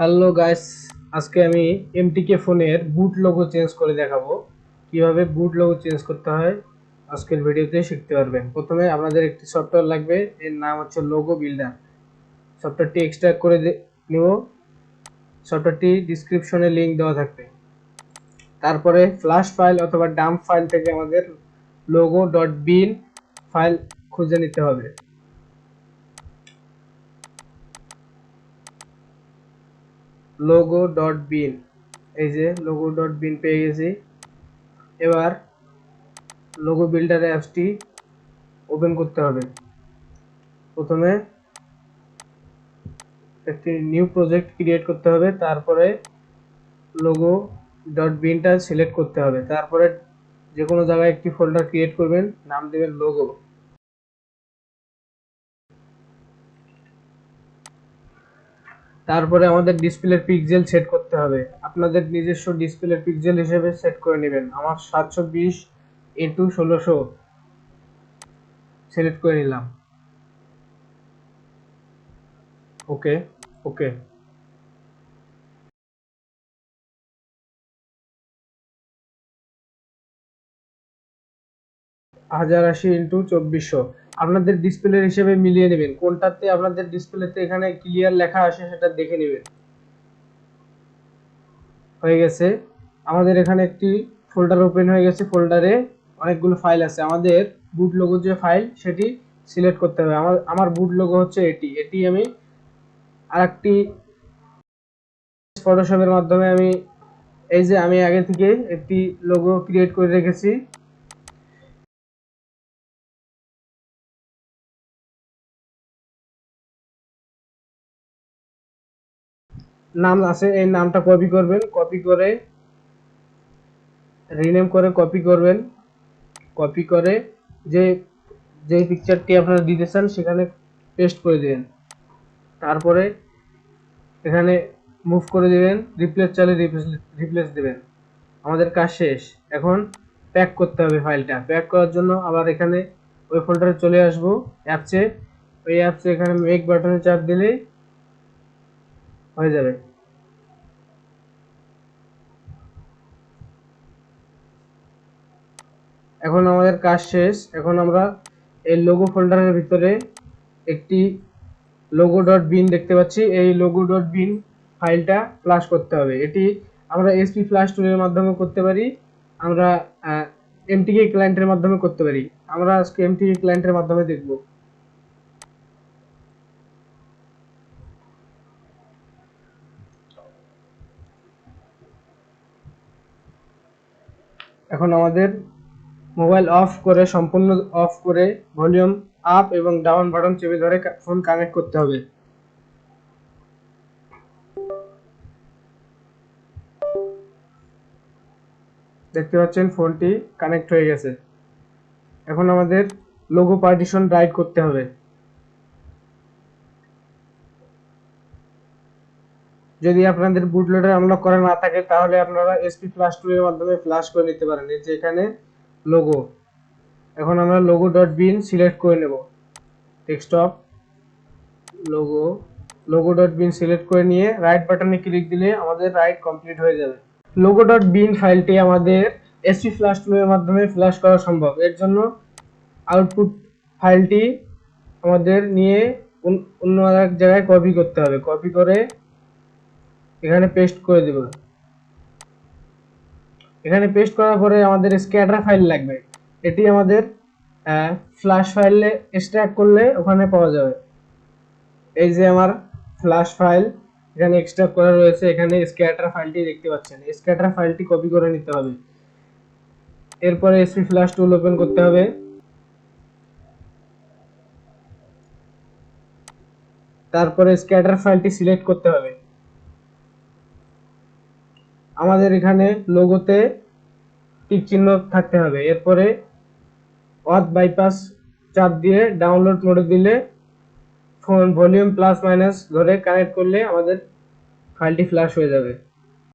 Hello guys আজকে আমি এমটিকে ফোনের বুট লোগো চেঞ্জ করে দেখাবো। কীভাবে বুট লোগো চেঞ্জ করতে হয়, আজকের ভিডিওতে শিখতে পারবেন। প্রথমে আপনাদের একটি সফটওয়্যার লাগবে, এর নাম হচ্ছে লোগো বিল্ডার সফটওয়্যারটি এক্সট্রাক্ট করে নিব। সফটওয়্যারটি ডিসক্রিপশনে লিংক দেওয়া থাকবে। তারপরে ফ্ল্যাশ ফাইল অথবা ডাম্প ফাইল থেকে আমাদের লোগো ডট বিন ফাইল খুঁজে নিতে হবে। লোগো ডট বিন এই যে লোগো ডট বিন পেয়ে গেছি। এবার লোগো বিল্ডার অ্যাপসটি ওপেন করতে হবে। প্রথমে একটি নিউ প্রজেক্ট ক্রিয়েট করতে হবে। তারপরে লোগো ডট বিনটা সিলেক্ট করতে হবে। তারপরে যে কোনো জায়গায় একটি ফোল্ডার ক্রিয়েট করবেন। নাম দেবেন লোগো তারপরে আমাদের ডিসপ্লের পিক্সেল সেট করতে হবে। আপনাদের নিজস্ব ডিসপ্লের পিক্সেল হিসেবে সেট করে নেবেন। আমার সাতশো বিশ ইন্টু ষোলোশো সিলেক্ট করে নিলাম। ওকে ওকে হাজার আশি ইন্টু চব্বিশশো। আপনাদের ডিসপ্লের হিসেবে মিলিয়ে নেবেন। কোনটাতে আপনাদের ডিসপ্লেতে এখানে ক্লিয়ার লেখা আসে সেটা দেখে নেবেন। হয়ে গেছে। আমাদের এখানে একটি ফোল্ডার ওপেন হয়ে গেছে। ফোল্ডারে অনেকগুলো ফাইল আছে। আমাদের বুট লোগো যে ফাইল সেটি সিলেক্ট করতে হবে। আমার আমার বুট লোগো হচ্ছে এটি। এটি আমি আরেকটি ফটোশপের মাধ্যমে আমি, এই যে আমি আগে থেকে একটি লোগো ক্রিয়েট করে রেখেছি। নাম আছে, এই নামটা কপি করবেন কপি করে রিনেম করে কপি করবেন। কপি করে যে যে পিকচারটি আপনারা দিতে চান, সেখানে পেস্ট করে দেবেন। তারপরে এখানে মুভ করে দেবেন রিপ্লেস চালে রিপ্লেস দেবেন। আমাদের কাজ শেষ। এখন প্যাক করতে হবে ফাইলটা প্যাক করার জন্য আবার এখানে ওই ফোল্ডারে চলে আসব। অ্যাপসে ওই অ্যাপসে এখানে মেক বাটনে চাপ দিলেই হয়ে যাবে। এখন আমাদের কাজ শেষ। এখন আমরা এই লোগো ফোল্ডারের ভিতরে একটি লোগো ডট বিন দেখতে পাচ্ছি। এই লোগো ডট বিন ফাইলটা ফ্লাশ করতে হবে। এটি আমরা এসপি ফ্লাশ টুলের মাধ্যমে করতে পারি। আমরা এমটিকে ক্লায়েন্টের মাধ্যমে করতে পারি। আমরা আজকে এমটিকে ক্লায়েন্টের মাধ্যমে দেখব। এখন আমাদের মোবাইল অফ করে, সম্পূর্ণ অফ করে ভলিউম আপ এবং ডাউন বাটন চেপে ধরে ফোন কানেক্ট করতে হবে। দেখতে পাচ্ছেন ফোনটি কানেক্ট হয়ে গেছে। এখন আমাদের লোগো পার্টিশন রাইট করতে হবে। যদি আপনাদের বুট লোডার আনলক করা না থাকে, তাহলে আপনারা এসপি ফ্লাশ টু এর মাধ্যমে ফ্লাশ করে নিতে পারেন। এই যে এখানে লোগো এখন আমরা লোগো ডট বিন সিলেক্ট করে নেব। Desktop logo logo dot bin select করে নিয়ে রাইট বাটনে ক্লিক দিলে আমাদের রাইট কমপ্লিট হয়ে যাবে। লোগো ডট বিন ফাইলটি আমাদের এসপি ফ্ল্যাশ টুলের মাধ্যমে ফ্ল্যাশ করা সম্ভব। এর জন্য আউটপুট ফাইলটি আমাদের নিয়ে অন্য এক জায়গায় কপি করতে হবে। কপি করে এখানে পেস্ট করে দেব। এখানে পেস্ট করার পরে আমাদের স্ক্যাটার ফাইল লাগবে। এটি আমাদের ফ্ল্যাশ ফাইলে এক্সট্রাক্ট করলে ওখানে পাওয়া যাবে। এই যে আমার ফ্ল্যাশ ফাইল এখানে এক্সট্রাক্ট করা রয়েছে। এখানে স্ক্যাটার ফাইলটি দেখতে পাচ্ছেন। স্ক্যাটার ফাইলটি কপি করে নিতে হবে। এরপরে এসপি ফ্ল্যাশ টুল ওপেন করতে হবে। তারপরে স্ক্যাটার ফাইলটি সিলেক্ট করতে হবে। আমাদের এখানে লোগোতে টিক চিহ্ন থাকতে হবে। এরপরে অথ বাইপাস চাপ দিয়ে ডাউনলোড মোডে দিলে ফোন ভলিউম প্লাস মাইনাস ধরে কানেক্ট করলে আমাদের ফাইলটি ফ্ল্যাশ হয়ে যাবে।